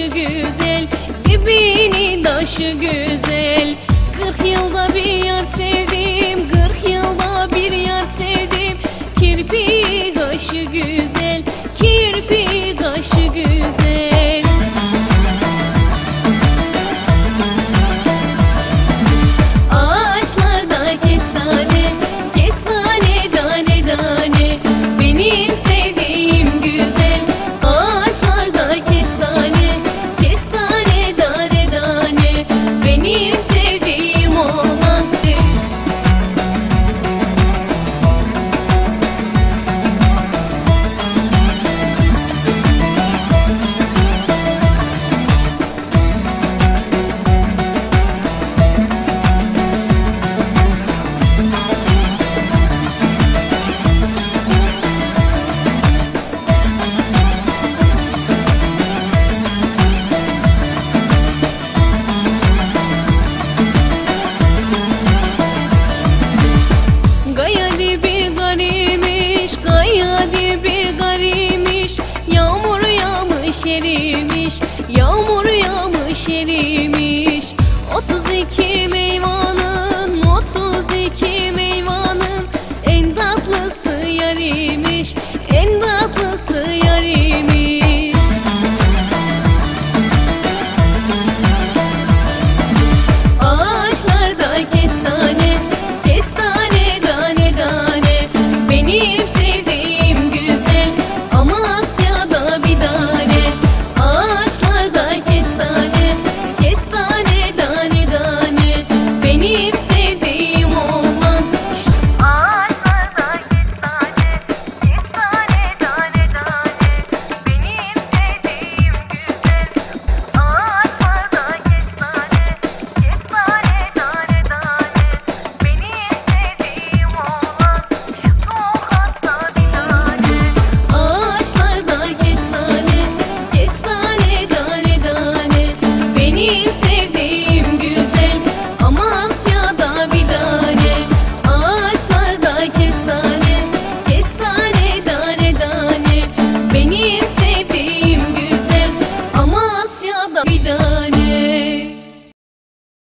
güzel Dibinin taşı güzel erimiş 32 meyvanın, leaves.